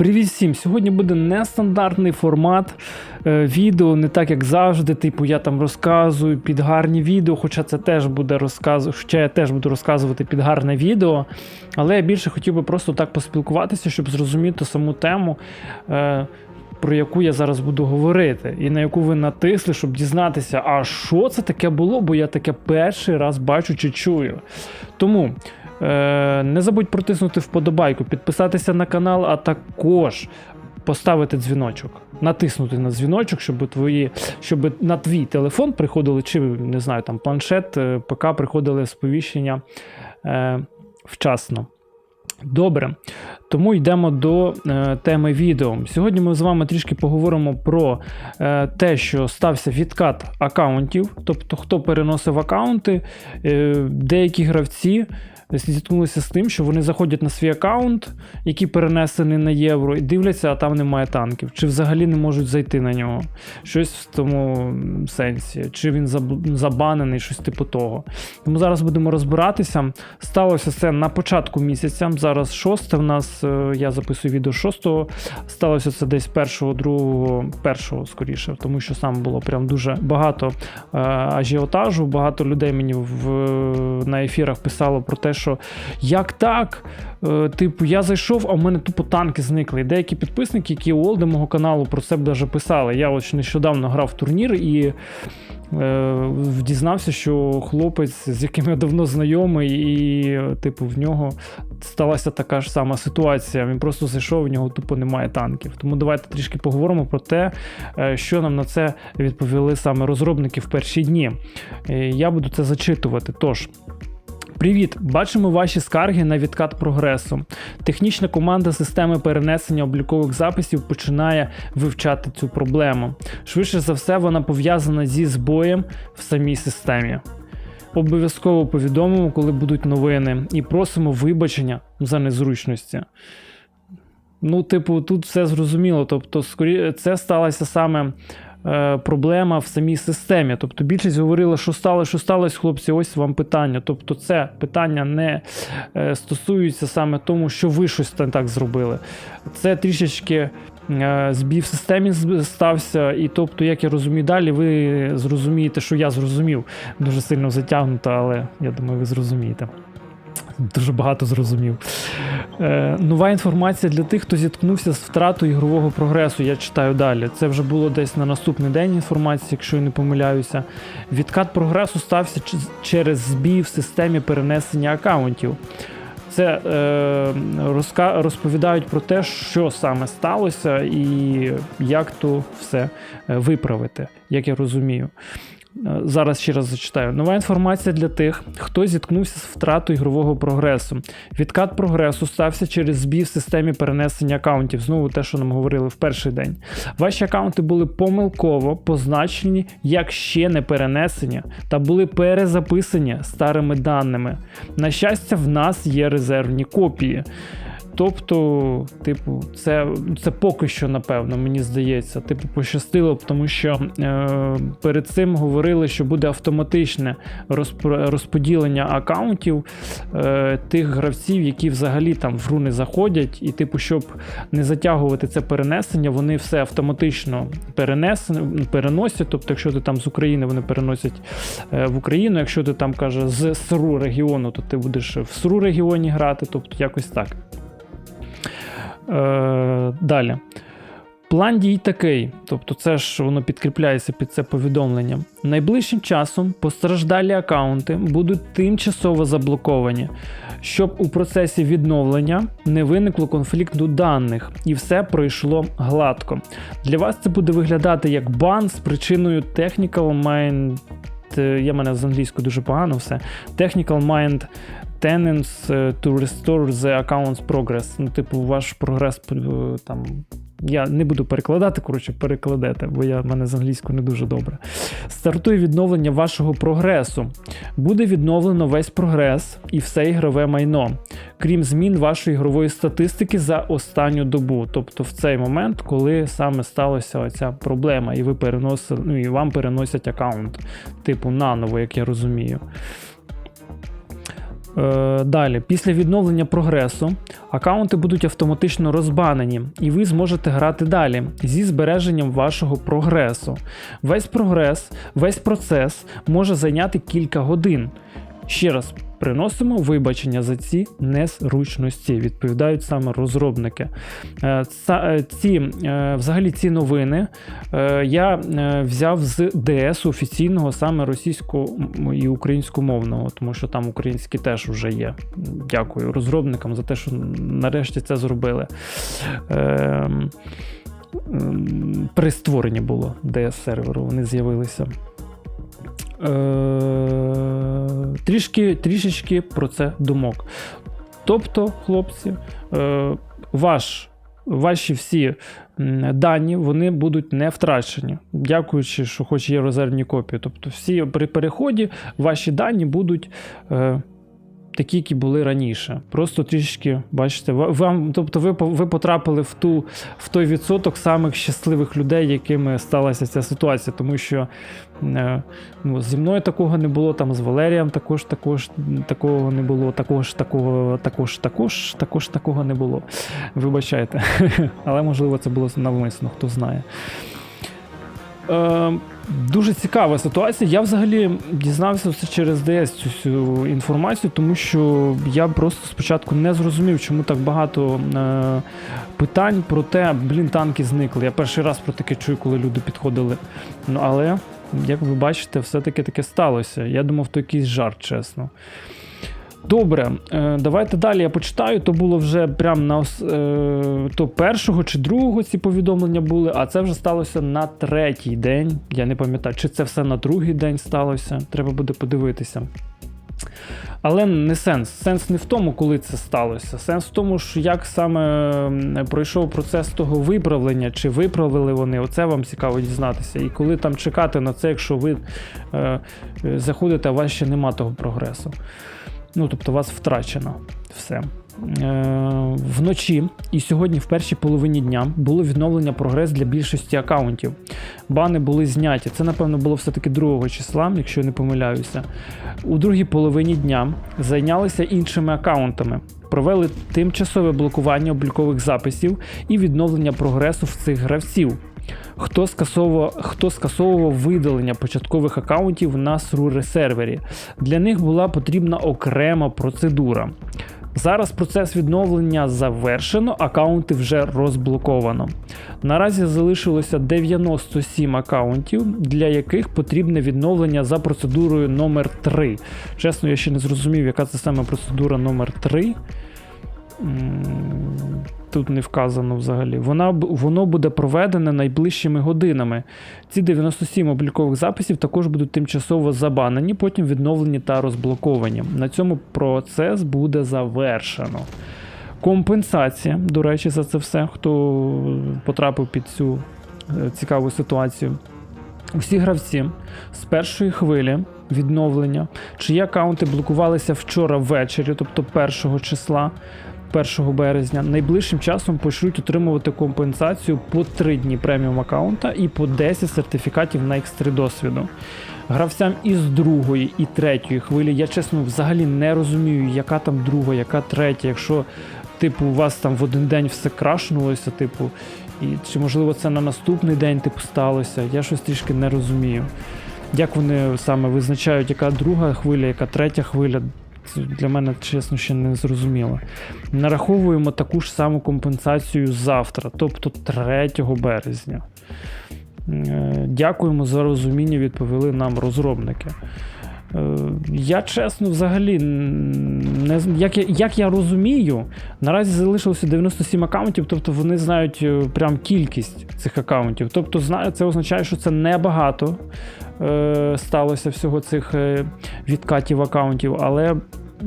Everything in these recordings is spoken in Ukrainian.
Привіт всім! Сьогодні буде нестандартний формат е, відео, не так як завжди. Типу, я там розказую під гарні відео, хоча це теж буде розказ... хоча я теж буду розказувати під гарне відео. Але я більше хотів би просто так поспілкуватися, щоб зрозуміти саму тему. Е, про яку я зараз буду говорити, і на яку ви натисли, щоб дізнатися, а що це таке було, бо я таке перший раз бачу чи чую. Тому Не забудь протиснути вподобайку, підписатися на канал, а також поставити дзвіночок, натиснути на дзвіночок, щоб твої, щоб на твій телефон приходили, чи не знаю, там планшет, е, ПК приходили сповіщення е, вчасно. Добре, тому йдемо до е, теми відео. Сьогодні ми з вами трішки поговоримо про е, те, що стався відкат аккаунтів, тобто хто переносив аккаунти, е, деякі гравці зіткнулися з тим, що вони заходять на свій аккаунт, який перенесений на євро, і дивляться, а там немає танків, чи взагалі не можуть зайти на нього. Щось в тому сенсі, чи він забанений, щось типу того. Тому зараз будемо розбиратися. Сталося це на початку місяця. Зараз 6 в нас, е, я записую відео 6 сталося це десь 1, 2, 1 скоріше, тому що сам було прям дуже багато е, ажіотажу, багато людей мені в, на ефірах писало про те, що як так? Е, типу, я зайшов, а в мене тупо танки зникли. І деякі підписники, які Олди мого каналу про це даже писали. Я ось нещодавно грав в турнір і е, дізнався, що хлопець, з яким я давно знайомий, і, типу, в нього сталася така ж сама ситуація. Він просто зайшов, в нього тупо немає танків. Тому давайте трішки поговоримо про те, е, що нам на це відповіли саме розробники в перші дні. Я буду це зачитувати. Тож. Привіт! Бачимо ваші скарги на відкат прогресу. Технічна команда системи перенесення облікових записів починає вивчати цю проблему. Швидше за все, вона пов'язана зі збоєм в самій системі. Обов'язково повідомимо, коли будуть новини, і просимо вибачення за незручності. Ну, типу, тут все зрозуміло. Тобто, скорі... це сталося саме проблема в самій системі. Тобто більшість говорила, що стало, що сталося, хлопці, ось вам питання. Тобто, це питання не е, стосується саме тому, що ви щось так зробили. Це трішечки. Е, збій в системі стався, і тобто, як я розумію далі, ви зрозумієте, що я зрозумів. Дуже сильно затягнуто, але я думаю, ви зрозумієте. Дуже багато зрозумів. Е, Нова інформація для тих, хто зіткнувся з втратою ігрового прогресу. Я читаю далі. Це вже було десь на наступний день інформації, якщо я не помиляюся. Відкат прогресу стався через збій в системі перенесення аккаунтів. Це е, розка розповідають про те, що саме сталося, і як то все е, виправити, як я розумію. Е, зараз ще раз зачитаю. Нова інформація для тих, хто зіткнувся з втратою ігрового прогресу. Відкат прогресу стався через збій в системі перенесення аккаунтів. Знову те, що нам говорили в перший день. Ваші аккаунти були помилково позначені як ще не перенесення та були перезаписані старими даними. На щастя, в нас є резервні копії. Тобто, типу, це це поки що, напевно, мені здається, типу, пощастило, тому що е, перед цим говорили, що буде автоматичне розподілення аккаунтів е, тих гравців, які взагалі там в гру заходять, і, типу, щоб не затягувати це перенесення, вони все автоматично перенес, переносять. Тобто, якщо ти там з України, вони переносять е, в Україну. Якщо ти там каже з СРУ регіону, то ти будеш в СРУ регіоні грати, тобто якось так. Е, Далі. План дій такий, тобто це ж воно підкріпляється під це повідомлення. Найближчим часом постраждалі аккаунти будуть тимчасово заблоковані, щоб у процесі відновлення не виникло конфлікту даних і все пройшло гладко. Для вас це буде виглядати як бан з причиною Technical Mind. Е, я мене з англійською дуже погано все. Technical Mind tenants е, to restore the account's progress. Ну, типу, ваш прогрес е, там. Я не буду перекладати, коротше, перекладете, бо я в мене з англійською не дуже добре. Стартує відновлення вашого прогресу. Буде відновлено весь прогрес і все ігрове майно, крім змін вашої ігрової статистики за останню добу. Тобто в цей момент, коли саме сталася ця проблема, і ви переносили, ну і вам переносять аккаунт, типу наново, як я розумію. Е, далі, після відновлення прогресу, аккаунти будуть автоматично розбанені, і ви зможете грати далі зі збереженням вашого прогресу. Весь прогрес, весь процес може зайняти кілька годин. Ще раз приносимо вибачення за ці незручності, відповідають саме розробники. Е, е, Ці, е, взагалі, ці новини я взяв з ДС офіційного, саме російського і українськомовного, тому що там український теж вже є. Дякую розробникам за те, що нарешті це зробили. Ем, При створенні було ds серверу, вони з'явилися. Е, трішки, трішечки про це думок. Тобто, хлопці, е, ваш, ваші всі дані вони будуть не втрачені, дякуючи, що хоч є резервні копії. Тобто, всі при переході ваші дані будуть. Е, Такі, які були раніше. Просто трішки, бачите, вам, тобто ви, ви потрапили в, ту, в той відсоток самих щасливих людей, якими сталася ця ситуація. Тому що е, ну, зі мною такого не було, там з Валерієм також, також такого не було, також, такого, також, також, також такого не було. Вибачайте. Але можливо це було навмисно, хто знає. Е, дуже цікава ситуація. Я взагалі дізнався через ДС цю всю інформацію, тому що я просто спочатку не зрозумів, чому так багато е, питань про те, блін, танки зникли. Я перший раз про таке чую, коли люди підходили. Ну але, як ви бачите, все-таки таке сталося. Я думав, то якийсь жарт, чесно. Добре, е, давайте далі я почитаю. То було вже прям на е, то першого чи другого ці повідомлення були, а це вже сталося на третій день. Я не пам'ятаю, чи це все на другий день сталося. Треба буде подивитися. Але не сенс. Сенс не в тому, коли це сталося. Сенс в тому, що як саме пройшов процес того виправлення, чи виправили вони, оце вам цікаво дізнатися. І коли там чекати на це, якщо ви е, е, заходите, а у вас ще нема того прогресу. Ну, тобто, у вас втрачено все. Е, вночі і сьогодні, в першій половині дня, було відновлення прогрес для більшості аккаунтів. Бани були зняті. Це, напевно, було все-таки 2 числа, якщо я не помиляюся. У другій половині дня зайнялися іншими аккаунтами, провели тимчасове блокування облікових записів і відновлення прогресу в цих гравців. Хто скасовував, хто скасовував видалення початкових аккаунтів на срури сервері. Для них була потрібна окрема процедура. Зараз процес відновлення завершено, аккаунти вже розблоковано. Наразі залишилося 97 аккаунтів, для яких потрібне відновлення за процедурою номер 3 Чесно, я ще не зрозумів, яка це саме процедура номер 3 М, Тут не вказано взагалі. Вона, воно буде проведене найближчими годинами. Ці 97 облікових записів також будуть тимчасово забанені, потім відновлені та розблоковані. На цьому процес буде завершено. Компенсація, до речі, за це все, хто потрапив під цю е, цікаву ситуацію. Усі гравці з першої хвилі відновлення, чиї аккаунти блокувалися вчора ввечері, тобто 1 числа. 1 березня найближчим часом почнуть отримувати компенсацію по 3 дні преміум аккаунта і по 10 сертифікатів на X3 досвіду. Гравцям із другої і третьої хвилі я чесно взагалі не розумію, яка там друга, яка третя, якщо типу у вас там в один день все крашнулося, типу, і чи можливо це на наступний день типу сталося? Я щось трішки не розумію. Як вони саме визначають, яка друга хвиля, яка третя хвиля? Для мене чесно ще не зрозуміло. Нараховуємо таку ж саму компенсацію завтра, тобто 3 березня. Е, Дякуємо за розуміння, відповіли нам розробники. Е, Я чесно, взагалі, не як я, як я розумію, наразі залишилося 97 аккаунтів, тобто вони знають е, прям кількість цих аккаунтів. Тобто, це означає, що це небагато сталося всього цих е, відкатів аккаунтів, але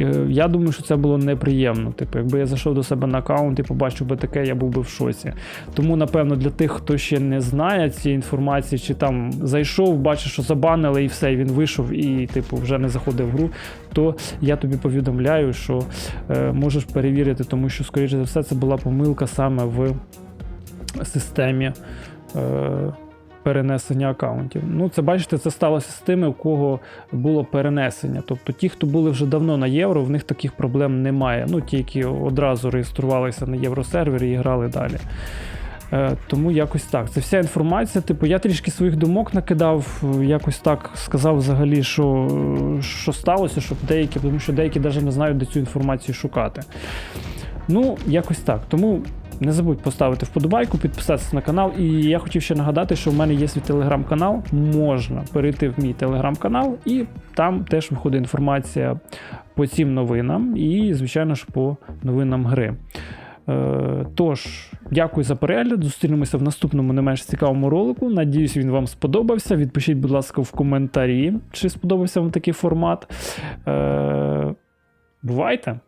е, я думаю, що це було неприємно. Типу, якби я зайшов до себе на аккаунт і побачив би таке, я був би в шоці. Тому, напевно, для тих, хто ще не знає цієї інформації, чи там зайшов, бачив, що забанили, і все, він вийшов і, типу, вже не заходив в гру, то я тобі повідомляю, що е, можеш перевірити, тому що, скоріше за все, це була помилка саме в системі. Е, перенесення аккаунтів. Ну, це бачите, це сталося з тими, у кого було перенесення. Тобто ті, хто були вже давно на євро, в них таких проблем немає. Ну, ті, які одразу реєструвалися на євросервері і грали далі. Е, тому якось так. Це вся інформація. Типу, я трішки своїх думок накидав, е, якось так сказав взагалі, що, е, що сталося, щоб деякі, тому що деякі навіть не знають, де цю інформацію шукати. Ну, якось так. Тому не забудь поставити вподобайку, підписатися на канал. І я хотів ще нагадати, що в мене є свій телеграм-канал. Можна перейти в мій телеграм-канал, і там теж виходить інформація по цим новинам, і, звичайно ж, по новинам гри. Е, Тож, дякую за перегляд. Зустрінемося в наступному не менш цікавому ролику. Надіюсь, він вам сподобався. Відпишіть, будь ласка, в коментарі, чи сподобався вам такий формат. Е, Бувайте!